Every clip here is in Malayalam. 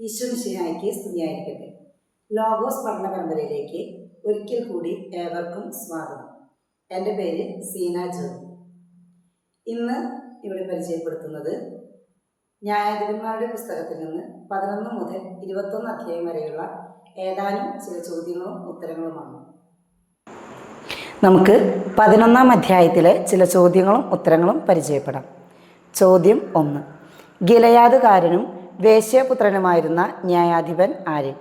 ഈശ്വരശിഹായ്ക്ക് സ്തുതിയായിരിക്കട്ടെ. ലോഗോസ് പഠന പരമ്പരയിലേക്ക് ഒരിക്കൽ കൂടി ഏവർക്കും സ്വാഗതം. എന്റെ പേര് സീന ജോ ഇന്ന് ഇവിടെ പരിചയപ്പെടുത്തുന്നത് ന്യായാധിപന്മാരുടെ പുസ്തകത്തിൽ നിന്ന് പതിനൊന്ന് മുതൽ ഇരുപത്തൊന്ന് അധ്യായം വരെയുള്ള ഏതാനും ചില ചോദ്യങ്ങളും ഉത്തരങ്ങളുമാണ്. നമുക്ക് പതിനൊന്നാം അധ്യായത്തിലെ ചില ചോദ്യങ്ങളും ഉത്തരങ്ങളും പരിചയപ്പെടാം. ചോദ്യം ഒന്ന്. ഗിലയാദുകാരനും വേശ്യപുത്രനുമായിരുന്ന ന്യായാധിപൻ ആര്?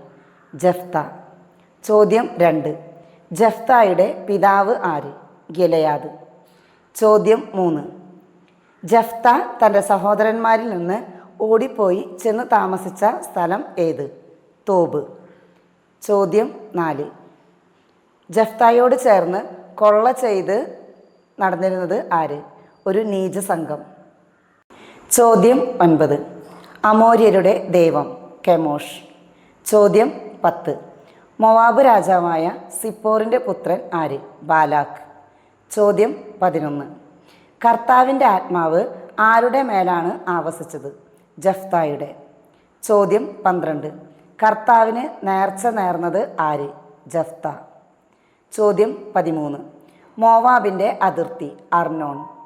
ജഫ്ത. ചോദ്യം രണ്ട്. ജഫ്തായുടെ പിതാവ് ആര്? ഗിലയാദ്. ചോദ്യം മൂന്ന്. ജഫ്ത തന്റെ സഹോദരന്മാരിൽ നിന്ന് ഓടിപ്പോയി ചെന്ന് താമസിച്ച സ്ഥലം ഏത്? തോബ്. ചോദ്യം നാല്. ജഫ്തായോട് ചേർന്ന് കൊള്ള ചെയ്ത് നടന്നിരുന്നത് ആര്? ഒരു നീച സംഘം ചോദ്യം ഒൻപത്. അമോര്യരുടെ ദൈവം കെമോഷ്. ചോദ്യം പത്ത്. മൊവാബ് രാജാവായ സിപ്പോറിന്റെ പുത്രൻ ആര്? ബാലാഖ്. ചോദ്യം പതിനൊന്ന്. കർത്താവിന്റെ ആത്മാവ് ആരുടെ മേലാണ് ആവസിച്ചത്? ജഫ്തായുടെ. ചോദ്യം പന്ത്രണ്ട്. കർത്താവിന് നേർച്ച നേർന്നത് ആര്? ജഫ്ത. ചോദ്യം പതിമൂന്ന്. മോവാബിന്റെ അതിർത്തി അർണോൺ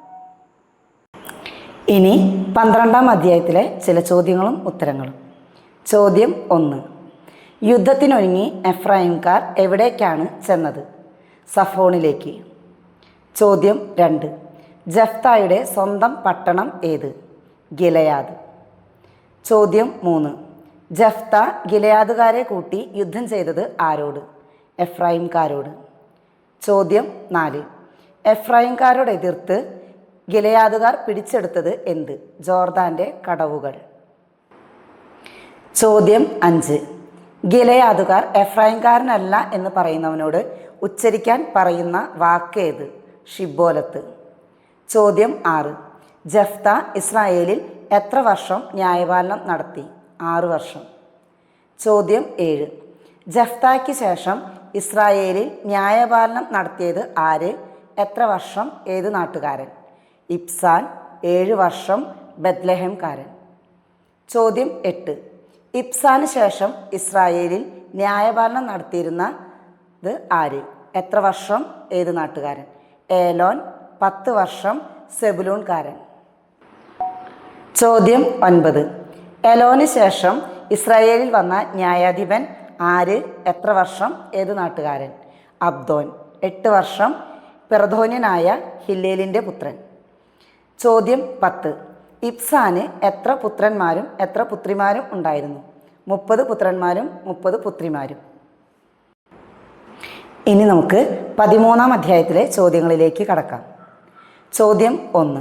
ഇനി പന്ത്രണ്ടാം അധ്യായത്തിലെ ചില ചോദ്യങ്ങളും ഉത്തരങ്ങളും. ചോദ്യം ഒന്ന്. യുദ്ധത്തിനൊരുങ്ങി എഫ്രൈംകാർ എവിടേക്കാണ് ചെന്നത്? സഫോണിലേക്ക്. ചോദ്യം രണ്ട്. ജഫ്തായുടെ സ്വന്തം പട്ടണം ഏത്? ഗിലയാദ്. ചോദ്യം മൂന്ന്. ജഫ്ത ഗിലയാദുകാരെ കൂട്ടി യുദ്ധം ചെയ്തത് ആരോട്? എഫ്രൈംകാരോട് ചോദ്യം നാല്. എഫ്രൈംകാരോട് എതിർത്ത് ഗിലയാദുകാർ പിടിച്ചെടുത്തത് എന്ത്? ജോർദാന്റെ കടവുകൾ. ചോദ്യം അഞ്ച്. ഗിലയാദുകാർ എഫ്രൈംകാരനല്ല എന്ന് പറയുന്നവനോട് ഉച്ചരിക്കാൻ പറയുന്ന വാക്കേത്? ഷിബോലത്ത് ചോദ്യം ആറ്. ജഫ്ത ഇസ്രായേലിൽ എത്ര വർഷം ന്യായപാലനം നടത്തി? ആറ് വർഷം. ചോദ്യം ഏഴ്. ജഫ്തയ്ക്ക് ശേഷം ഇസ്രായേലിൽ ന്യായപാലനം നടത്തിയത് ആര്? എത്ര വർഷം? ഏത് നാട്ടുകാരൻ? ഇബ്സാൻ ഏഴ് വർഷം ബത്ലഹംകാരൻ. ചോദ്യം എട്ട്. ഇബ്സാന് ശേഷം ഇസ്രായേലിൽ ന്യായപാലനം നടത്തിയിരുന്ന ഇത് ആര്? എത്ര വർഷം? ഏത് നാട്ടുകാരൻ? ഏലോൻ പത്ത് വർഷം സെബുലൂൺകാരൻ. ചോദ്യം ഒൻപത്. എലോന് ശേഷം ഇസ്രായേലിൽ വന്ന ന്യായാധിപൻ ആര്? എത്ര വർഷം? ഏത് നാട്ടുകാരൻ? അബ്ദോൻ എട്ട് വർഷം പിറധോന്യനായ ഹില്ലേലിന്റെ പുത്രൻ. ചോദ്യം പത്ത്. ഇബ്സാന് എത്ര പുത്രന്മാരും എത്ര പുത്രിമാരും ഉണ്ടായിരുന്നു? മുപ്പത് പുത്രന്മാരും മുപ്പത് പുത്രിമാരും. ഇനി നമുക്ക് പതിമൂന്നാം അധ്യായത്തിലെ ചോദ്യങ്ങളിലേക്ക് കടക്കാം. ചോദ്യം ഒന്ന്.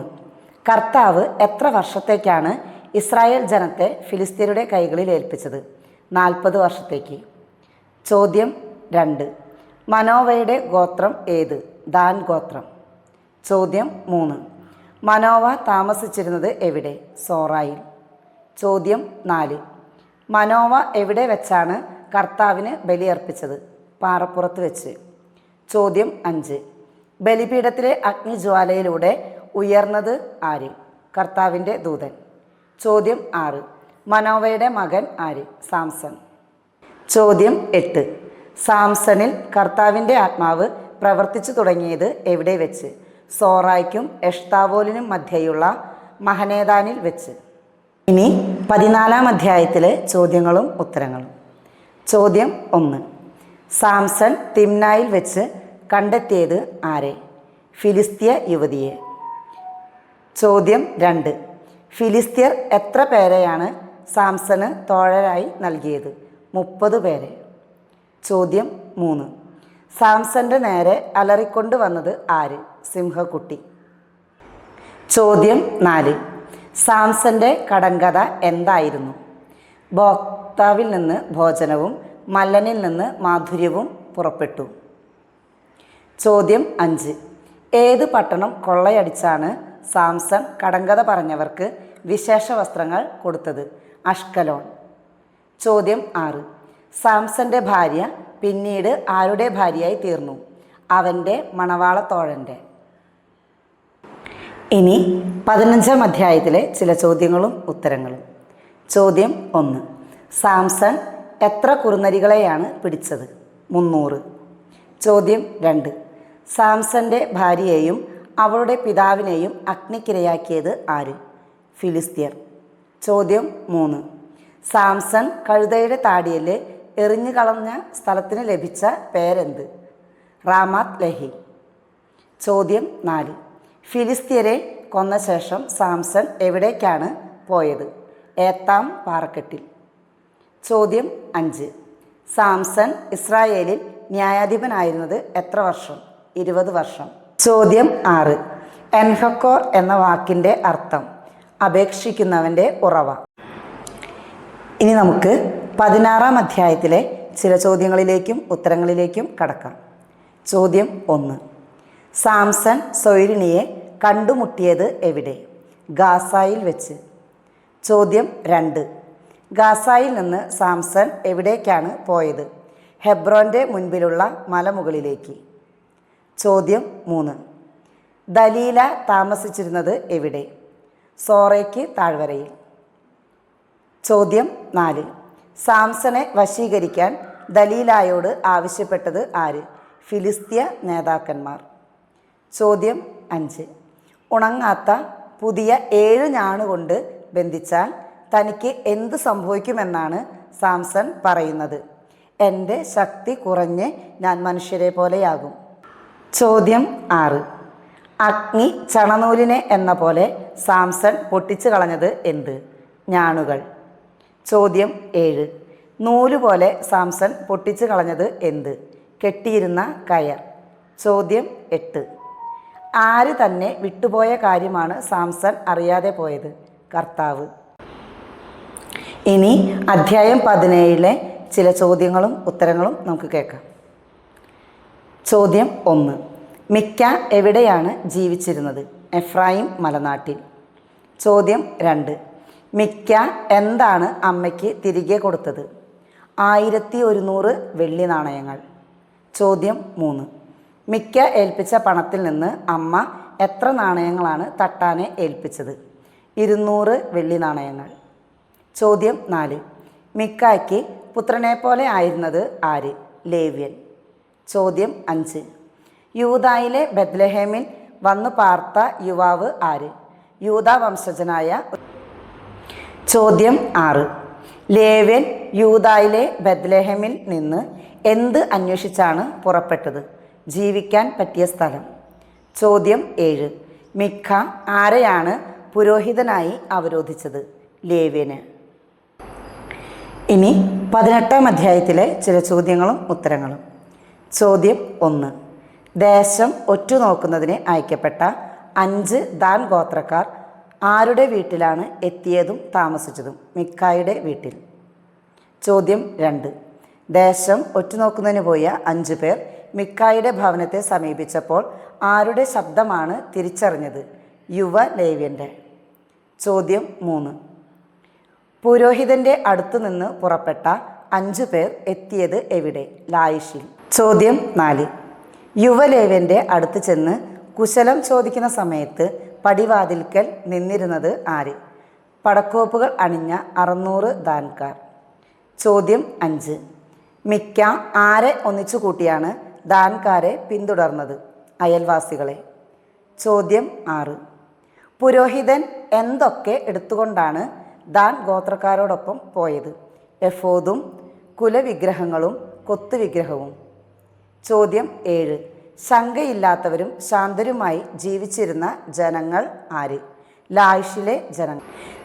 കർത്താവ് എത്ര വർഷത്തേക്കാണ് ഇസ്രായേൽ ജനത്തെ ഫിലിസ്തീനയുടെ കൈകളിൽ ഏൽപ്പിച്ചത്? നാൽപ്പത് വർഷത്തേക്ക്. ചോദ്യം രണ്ട്. മനോവയുടെ ഗോത്രം ഏത്? ദാൻ ഗോത്രം ചോദ്യം മൂന്ന്. മനോവ താമസിച്ചിരുന്നത് എവിടെ? സോറായിൽ. ചോദ്യം നാല്. മനോവ എവിടെ വെച്ചാണ് കർത്താവിന് ബലിയർപ്പിച്ചത്? പാറപ്പുറത്ത് വെച്ച്. ചോദ്യം അഞ്ച്. ബലിപീഠത്തിലെ അഗ്നിജ്വാലയിലൂടെ ഉയർന്നത് ആര്? കർത്താവിന്റെ ദൂതൻ. ചോദ്യം ആറ്. മനോവയുടെ മകൻ ആര്? സാംസൺ. ചോദ്യം എട്ട്. സാംസണിൽ കർത്താവിന്റെ ആത്മാവ് പ്രവർത്തിച്ചു തുടങ്ങിയത് എവിടെ വെച്ച്? സോറായ്ക്കും എഷ്താവോലിനും മധ്യയുള്ള മഹനേദാനിൽ വെച്ച്. ഇനി പതിനാലാം അധ്യായത്തിലെ ചോദ്യങ്ങളും ഉത്തരങ്ങളും. ചോദ്യം ഒന്ന്. സാംസൺ തിംനായിൽ വെച്ച് കണ്ടെത്തിയത് ആരെ? ഫിലിസ്തീയ യുവതിയെ. ചോദ്യം രണ്ട്. ഫിലിസ്തീയർ എത്ര പേരെയാണ് സാംസന് തോഴരായി നൽകിയത്? മുപ്പത് പേരെ. ചോദ്യം മൂന്ന്. സാംസന്റെ നേരെ അലറിക്കൊണ്ട് വന്നത് ആര്? സിംഹക്കുട്ടി. ചോദ്യം നാല്. സാംസന്റെ കടങ്കഥ എന്തായിരുന്നു? ഭോക്താവിൽ നിന്ന് ഭോജനവും മല്ലനിൽ നിന്ന് മാധുര്യവും പുറപ്പെട്ടു. ചോദ്യം അഞ്ച്. ഏത് പട്ടണം കൊള്ളയടിച്ചാണ് സാംസൺ കടങ്കഥ പറഞ്ഞവർക്ക് വിശേഷ വസ്ത്രങ്ങൾ കൊടുത്തത്? അഷ്കലോൺ. ചോദ്യം ആറ്. സാംസന്റെ ഭാര്യ പിന്നീട് ആരുടെ ഭാര്യയായി തീർന്നു? അവന്റെ മണവാളത്തോഴന്റെ ഇനി പതിനഞ്ചാം അധ്യായത്തിലെ ചില ചോദ്യങ്ങളും ഉത്തരങ്ങളും. ചോദ്യം ഒന്ന്. സാംസൺ എത്ര കുറുനരികളെയാണ് പിടിച്ചത്? മുന്നൂറ്. ചോദ്യം രണ്ട്. സാംസന്റെ ഭാര്യയെയും അവളുടെ പിതാവിനെയും അഗ്നിക്കിരയാക്കിയത് ആര്? ഫിലിസ്തീർ. ചോദ്യം മൂന്ന്. സാംസൺ കഴുതയുടെ താടിയൽ എറിഞ്ഞു കളഞ്ഞ സ്ഥലത്തിന് ലഭിച്ച പേരെന്ത്? റാമാത് ലഹി. ചോദ്യം നാല്. ഫിലിസ്തീനെ കൊന്ന ശേഷം സാംസൺ എവിടേക്കാണ് പോയത്? ഏത്താം പാറക്കെട്ടിൽ. ചോദ്യം അഞ്ച്. സാംസൺ ഇസ്രായേലിൽ ന്യായാധിപനായിരുന്നത് എത്ര വർഷം? ഇരുപത് വർഷം. ചോദ്യം ആറ്. എൻഹക്കോർ എന്ന വാക്കിന്റെ അർത്ഥം. അപേക്ഷിക്കുന്നവന്റെ ഉറവ. ഇനി നമുക്ക് പതിനാറാം അധ്യായത്തിലെ ചില ചോദ്യങ്ങളിലേക്കും ഉത്തരങ്ങളിലേക്കും കടക്കാം. ചോദ്യം ഒന്ന്. സാംസൺ സൊയിരിണിയെ കണ്ടുമുട്ടിയത് എവിടെ? ഗാസായിൽ വെച്ച്. ചോദ്യം രണ്ട്. ഗാസായിൽ നിന്ന് സാംസൺ എവിടേക്കാണ് പോയത്? ഹെബ്രോന്റെ മുൻപിലുള്ള മലമുകളിലേക്ക്. ചോദ്യം മൂന്ന്. ദലീല താമസിച്ചിരുന്നത് എവിടെ? സോറയ്ക്ക് താഴ്വരയിൽ. ചോദ്യം നാല്. സാംസണെ വശീകരിക്കാൻ ദലീലായോട് ആവശ്യപ്പെട്ടത് ആര്? ഫിലിസ്തീയ നേതാക്കന്മാർ. ചോദ്യം അഞ്ച്. ഉണങ്ങാത്ത പുതിയ ഏഴ് ഞാണുകൊണ്ട് ബന്ധിച്ചാൽ തനിക്ക് എന്ത് സംഭവിക്കുമെന്നാണ് സാംസൺ പറയുന്നത്. എന്റെ ശക്തി കുറഞ്ഞ് ഞാൻ മനുഷ്യരെ പോലെയാകും. ചോദ്യം ആറ്. അഗ്നി ചണനൂലിനെ എന്ന പോലെ സാംസൺ പൊട്ടിച്ചു കളഞ്ഞത് എന്ത്? ഞാണുകൾ. ചോദ്യം ഏഴ്. നൂൽ പോലെ സാംസൺ പൊട്ടിച്ചു കളഞ്ഞത് എന്ത്? കെട്ടിയിരുന്ന കയർ ചോദ്യം എട്ട്. ആര് തന്നെ വിട്ടുപോയ കാര്യമാണ് സാംസൺ അറിയാതെ പോയത്? കർത്താവ്. ഇനി അധ്യായം പതിനേഴിലെ ചില ചോദ്യങ്ങളും ഉത്തരങ്ങളും നമുക്ക് കേൾക്കാം. ചോദ്യം ഒന്ന്. മിക്ക എവിടെയാണ് ജീവിച്ചിരുന്നത്? എഫ്രായിം മലനാട്ടിൽ. ചോദ്യം രണ്ട്. മിക്ക എന്താണ് അമ്മയ്ക്ക് തിരികെ കൊടുത്തത്? ആയിരത്തി ഒരുന്നൂറ് വെള്ളി നാണയങ്ങൾ. ചോദ്യം മൂന്ന്. മിക്ക ഏൽപ്പിച്ച പണത്തിൽ നിന്ന് അമ്മ എത്ര നാണയങ്ങളാണ് തട്ടാനെ ഏൽപ്പിച്ചത്? ഇരുന്നൂറ് വെള്ളി നാണയങ്ങൾ. ചോദ്യം നാല്. മിക്കായ്ക്ക് പുത്രനെ പോലെ ആയിരുന്നത് ആര്? ലേവ്യൻ. ചോദ്യം അഞ്ച്. യൂതായിലെ ബദ്ലഹേമിൽ വന്നു പാർത്ത യുവാവ് ആര്? യൂത വംശജനായ ചോദ്യം ആറ്. ലേവൻ യൂതായിലെ ബദ്ലേഹമിൽ നിന്ന് എന്ത് അന്വേഷിച്ചാണ് പുറപ്പെട്ടത്? ജീവിക്കാൻ പറ്റിയ സ്ഥലം. ചോദ്യം ഏഴ്. മിക്ക ആരെയാണ് പുരോഹിതനായി അവരോധിച്ചത്? ലേവ്യന്. ഇനി പതിനെട്ടാം അധ്യായത്തിലെ ചില ചോദ്യങ്ങളും ഉത്തരങ്ങളും. ചോദ്യം ഒന്ന്. ദേശം ഒറ്റുനോക്കുന്നതിന് അയക്കപ്പെട്ട അഞ്ച് ദാൻ ഗോത്രക്കാർ ആരുടെ വീട്ടിലാണ് എത്തിയതും താമസിച്ചതും? മിക്കായുടെ വീട്ടിൽ. ചോദ്യം രണ്ട്. ദേശം ഒറ്റുനോക്കുന്നതിന് പോയ അഞ്ചു പേർ മിക്കായുടെ ഭവനത്തെ സമീപിച്ചപ്പോൾ ആരുടെ ശബ്ദമാണ് തിരിച്ചറിഞ്ഞത്? യുവ ലേവ്യന്റെ ചോദ്യം മൂന്ന്. പുരോഹിതന്റെ അടുത്തു നിന്ന് പുറപ്പെട്ട അഞ്ചു പേർ എത്തിയത് എവിടെ? ലായിഷിൽ. ചോദ്യം നാല്. യുവലേവന്റെ അടുത്ത് ചെന്ന് കുശലം ചോദിക്കുന്ന സമയത്ത് പടിവാതിൽക്കൽ നിന്നിരുന്നത് ആര്? പടക്കോപ്പുകൾ അണിഞ്ഞ അറുന്നൂറ് ദാൻകാർ ചോദ്യം അഞ്ച്. മിക്ക ആരെ ഒന്നിച്ചു കൂട്ടിയാണ് ദാൻകാരെ പിന്തുടർന്നത് അയൽവാസികളെ? ചോദ്യം ആറ്. പുരോഹിതൻ എന്തൊക്കെ എടുത്തുകൊണ്ടാണ് ദാൻ ഗോത്രക്കാരോടൊപ്പം പോയത്? എഫോദും കുലവിഗ്രഹങ്ങളും കൊത്തുവിഗ്രഹവും. ചോദ്യം ഏഴ്. ശങ്കയില്ലാത്തവരും ശാന്തരുമായി ജീവിച്ചിരുന്ന ജനങ്ങൾ ആര്? ലായിഷിലെ ജനങ്ങൾ.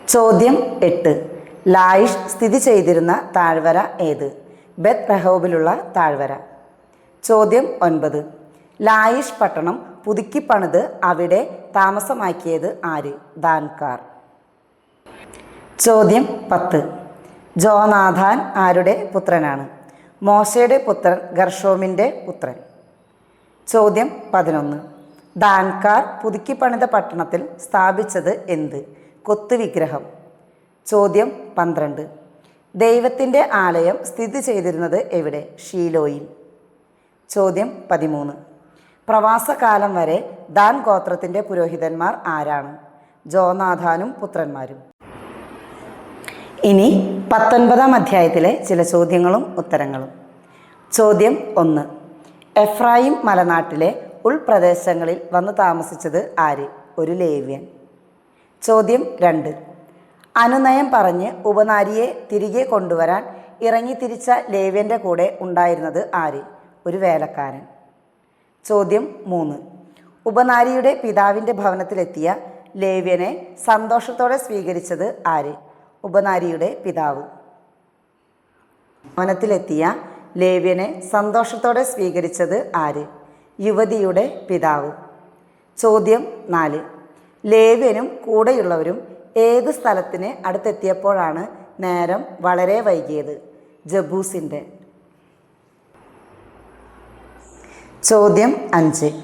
ചോദ്യം എട്ട്. ലായിഷ് സ്ഥിതി ചെയ്തിരുന്ന താഴ്വര ഏത്? ബെത് റഹോബിലുള്ള താഴ്വര. ചോദ്യം ഒൻപത്. ലായിഷ് പട്ടണം പുതുക്കിപ്പണിത് അവിടെ താമസമാക്കിയത് ആര്? ദാൻകാർ. ചോദ്യം പത്ത്. ജോനാഥാൻ ആരുടെ പുത്രനാണ്? മോശയുടെ പുത്രൻ ഗർഷോമിന്റെ പുത്രൻ. ചോദ്യം പതിനൊന്ന്. ദാൻകാർ പുതുക്കി പണിത പട്ടണത്തിൽ സ്ഥാപിച്ചത് എന്ത്? കൊത്തുവിഗ്രഹം. ചോദ്യം പന്ത്രണ്ട്. ദൈവത്തിന്റെ ആലയം സ്ഥിതി ചെയ്തിരുന്നത് എവിടെ? ഷീലോയിൽ. ചോദ്യം പതിമൂന്ന്. പ്രവാസകാലം വരെ ദാൻ ഗോത്രത്തിന്റെ പുരോഹിതന്മാർ ആരാണ്? ജോനാഥാനും പുത്രന്മാരും. ഇനി പത്തൊൻപതാം അധ്യായത്തിലെ ചില ചോദ്യങ്ങളും ഉത്തരങ്ങളും. ചോദ്യം ഒന്ന്. എഫ്രായിം മലനാട്ടിലെ ഉൾപ്രദേശങ്ങളിൽ വന്ന് താമസിച്ചത് ആര്? ഒരു ലേവ്യൻ. ചോദ്യം രണ്ട്. അനുനയം പറഞ്ഞ് ഉപനാരിയെ തിരികെ കൊണ്ടുവരാൻ ഇറങ്ങി തിരിച്ച ലേവ്യന്റെ കൂടെ ഉണ്ടായിരുന്നത് ആര്? ഒരു വേലക്കാരൻ. ചോദ്യം മൂന്ന്. ഉപനാരിയുടെ പിതാവിന്റെ ഭവനത്തിലെത്തിയ ലേവ്യനെ സന്തോഷത്തോടെ സ്വീകരിച്ചത് ആര്? ഉപനാരിയുടെ പിതാവ്. ഭവനത്തിലെത്തിയ ലേവ്യനെ സന്തോഷത്തോടെ സ്വീകരിച്ചത് ആര്? യുവതിയുടെ പിതാവ്. ചോദ്യം നാല്. ലേവ്യനും കൂടെയുള്ളവരും ഏത് സ്ഥലത്തിന് അടുത്തെത്തിയപ്പോഴാണ് നേരം വളരെ വൈകിയത്? ജബൂസിന്റെ. ചോദ്യം അഞ്ച്.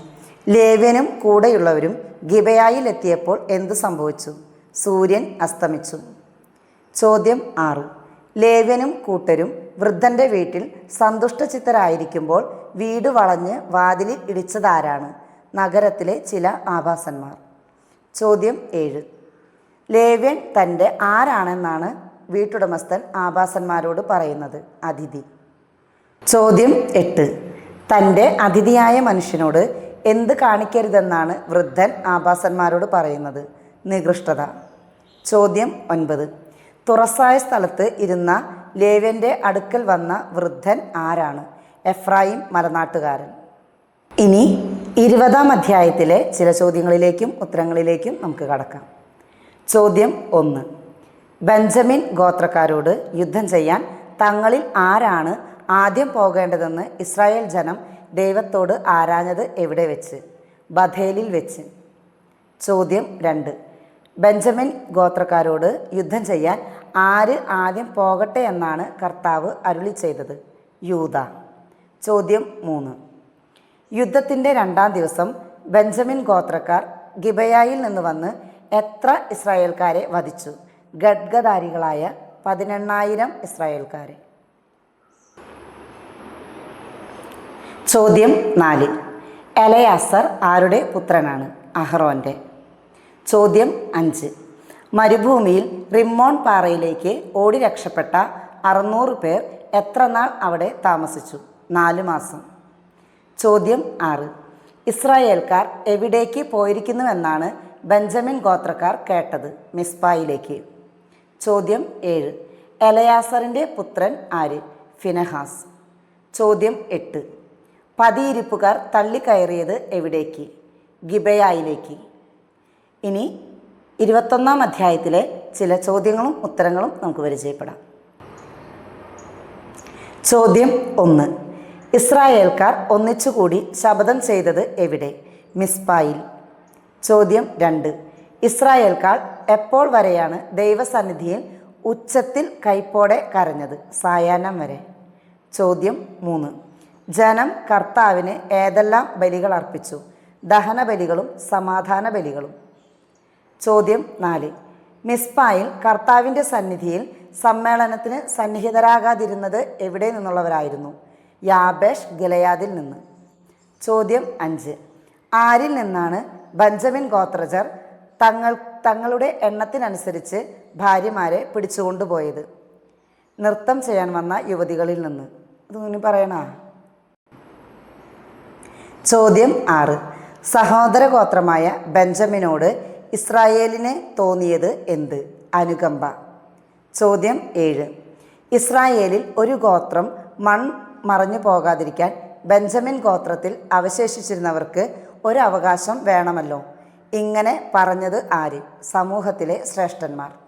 ലേവ്യനും കൂടെയുള്ളവരും ഗിബയായിൽ എത്തിയപ്പോൾ എന്തു സംഭവിച്ചു? സൂര്യൻ അസ്തമിച്ചു. ചോദ്യം ആറ്. ലേവ്യനും കൂട്ടരും വൃദ്ധന്റെ വീട്ടിൽ സന്തുഷ്ടചിത്തരായിരിക്കുമ്പോൾ വീട് വളഞ്ഞ് വാതിലിൽ ഇടിച്ചതാരാണ്? നഗരത്തിലെ ചില ആഭാസന്മാർ ചോദ്യം ഏഴ്. ലേവ്യൻ തന്റെ ആരാണെന്നാണ് വീട്ടുടമസ്ഥൻ ആഭാസന്മാരോട് പറയുന്നത്? അതിഥി. ചോദ്യം എട്ട്. തന്റെ അതിഥിയായ മനുഷ്യനോട് എന്ത് കാണിക്കരുതെന്നാണ് വൃദ്ധൻ ആഭാസന്മാരോട് പറയുന്നത്? നികൃഷ്ടത. ചോദ്യം ഒൻപത്. തുറസായ സ്ഥലത്ത് ഇരുന്ന ലേവ്യന്റെ അടുക്കൽ വന്ന വൃദ്ധൻ ആരാണ്? എഫ്രായിം മലനാട്ടുകാരൻ. ഇനി ഇരുപതാം അധ്യായത്തിലെ ചില ചോദ്യങ്ങളിലേക്കും ഉത്തരങ്ങളിലേക്കും നമുക്ക് കടക്കാം. ചോദ്യം ഒന്ന്. ബെഞ്ചമിൻ ഗോത്രക്കാരോട് യുദ്ധം ചെയ്യാൻ തങ്ങളിൽ ആരാണ് ആദ്യം പോകേണ്ടതെന്ന് ഇസ്രായേൽ ജനം ദൈവത്തോട് ആരാഞ്ഞത് എവിടെ വെച്ച്? ബഥേലിൽ വെച്ച്. ചോദ്യം രണ്ട്. ബെഞ്ചമിൻ ഗോത്രക്കാരോട് യുദ്ധം ചെയ്യാൻ ആര് ആദ്യം പോകട്ടെ എന്നാണ് കർത്താവ് അരുളി ചെയ്തത്? യൂത ചോദ്യം മൂന്ന്. യുദ്ധത്തിന്റെ രണ്ടാം ദിവസം ബെഞ്ചമിൻ ഗോത്രക്കാർ ഗിബയായിൽ നിന്ന് വന്ന് എത്ര ഇസ്രായേൽക്കാരെ വധിച്ചു? ഖഡ്ഗധാരികളായ പതിനെണ്ണായിരം ഇസ്രായേൽക്കാരെ. ചോദ്യം നാല്. എലയാസർ ആരുടെ പുത്രനാണ്? അഹ്റോന്റെ ചോദ്യം അഞ്ച്. മരുഭൂമിയിൽ റിമ്മോൺ പാറയിലേക്ക് ഓടി രക്ഷപ്പെട്ട അറുന്നൂറ് പേർ എത്ര നാൾ അവിടെ താമസിച്ചു? നാല് മാസം. ചോദ്യം ആറ്. ഇസ്രായേൽക്കാർ എവിടേക്ക് പോയിരിക്കുന്നുവെന്നാണ് ബെഞ്ചമിൻ ഗോത്രക്കാർ കേട്ടത് മിസ്ബായിലേക്ക് ചോദ്യം ഏഴ്. എലയാസറിന്റെ പുത്രൻ ആര്? ഫിനഹാസ്. ചോദ്യം എട്ട്. പതിയിരിപ്പുകാർ തള്ളിക്കയറിയത് എവിടേക്ക്? ഗിബയായിലേക്ക്. ഇനി ഇരുപത്തൊന്നാം അധ്യായത്തിലെ ചില ചോദ്യങ്ങളും ഉത്തരങ്ങളും നമുക്ക് പരിചയപ്പെടാം. ചോദ്യം ഒന്ന്. ഇസ്രായേൽക്കാർ ഒന്നിച്ചുകൂടി ശപഥം ചെയ്തത് എവിടെ? മിസ്പായിൽ. ചോദ്യം രണ്ട്. ഇസ്രായേൽക്കാർ എപ്പോൾ വരെയാണ് ദൈവസന്നിധിയിൽ ഉച്ചത്തിൽ കൈപ്പോടെ കരഞ്ഞത്? സായാഹ്നം വരെ. ചോദ്യം മൂന്ന്. ജനം കർത്താവിന് ഏതെല്ലാം ബലികൾ അർപ്പിച്ചു? ദഹന ബലികളും സമാധാന ബലികളും ചോദ്യം നാല്. മിസ്പായിൽ കർത്താവിന്റെ സന്നിധിയിൽ സമ്മേളനത്തിന് സന്നിഹിതരാകാതിരുന്നത് എവിടെ നിന്നുള്ളവരായിരുന്നു? യാബേഷ് ഗലയാദിൽ നിന്ന്. ചോദ്യം അഞ്ച്. ആരിൽ നിന്നാണ് ബഞ്ചമിൻ ഗോത്രജർ തങ്ങൾ തങ്ങളുടെ എണ്ണത്തിനനുസരിച്ച് ഭാര്യമാരെ പിടിച്ചുകൊണ്ടുപോയത്? നൃത്തം ചെയ്യാൻ വന്ന യുവതികളിൽ നിന്ന്. ഇതൊന്നും പറയണ? ചോദ്യം ആറ്. സഹോദര ഗോത്രമായ ബെഞ്ചമിനോട് ഇസ്രായേലിന് തോന്നിയത് എന്ത്? അനുകമ്പ. ചോദ്യം ഏഴ്. ഇസ്രായേലിൽ ഒരു ഗോത്രം മൺ മറഞ്ഞു പോകാതിരിക്കാൻ ബെഞ്ചമിൻ ഗോത്രത്തിൽ അവശേഷിച്ചിരുന്നവർക്ക് ഒരു വേണമല്ലോ. ഇങ്ങനെ പറഞ്ഞത് ആര്? സമൂഹത്തിലെ ശ്രേഷ്ഠന്മാർ.